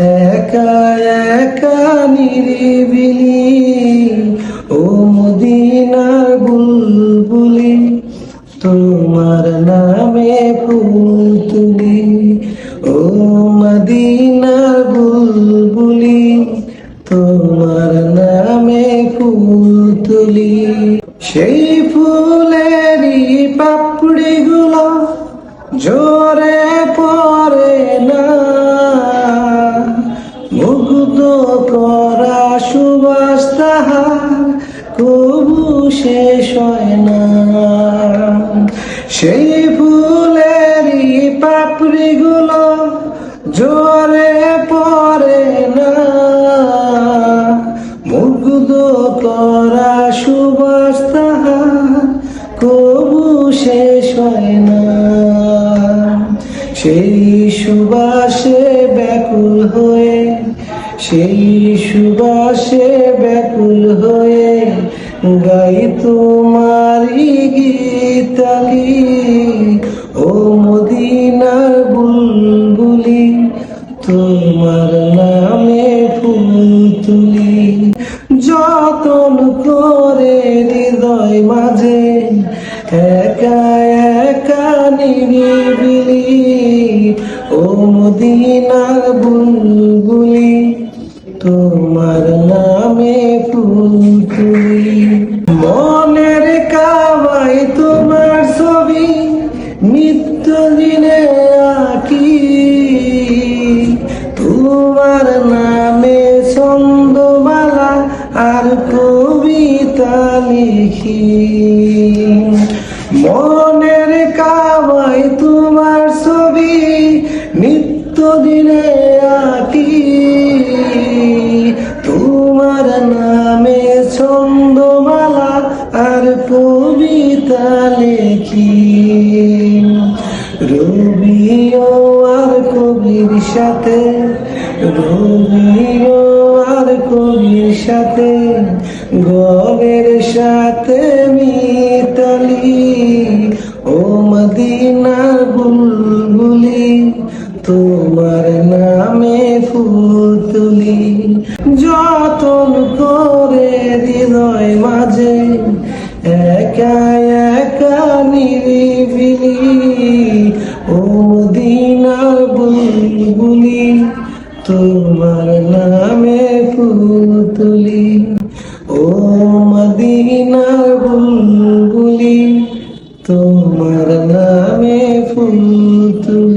একা একা নিরিবিলি। ও মদিনার বুলবুলি, তোমার নামে ফুল তুলি। ও মদিনার বুলবুলি, তোমার নামে ফুল তুলি। সেই ফুলেরই পাপড়িগুলো জোরে করা সুবাস তাহার, কবু শেষ হয় না। সেই ফুলেরই পাপড়িগুলো জোরে পড়ে না। মুগ্ধ করা সুবাস তাহার, কবু না। সেই সুবাসে ব্যাকুল হয়ে সেই সুবাসে ব্যাকুল হয়ে গাই তোমারি গীতালি ও মদিনার বুলবুলি, তোমার নামে ফুল তুলি। যতন করে হৃদয় মাঝে, একা একা নিরিবিলি। ও মদিনার বুলবুলি তোমার নামে ফুল তুলি। মনের কাবাই তোমার ছবি নিত্য দিনে আঁকি। তোমার নামে ছন্দমালা আর কবিতা লিখি। মনের কবিতা লেখি রবিও আর কবির সাথে, রবিও আর কবির সাথে গলের সাথে মিতালি। ও মদিনার বুলবুলি, তোমার নামে ফুল নামে ফুল তুলি ও মদিনার বুলবুলি তোমার নামে ফুল তুলি।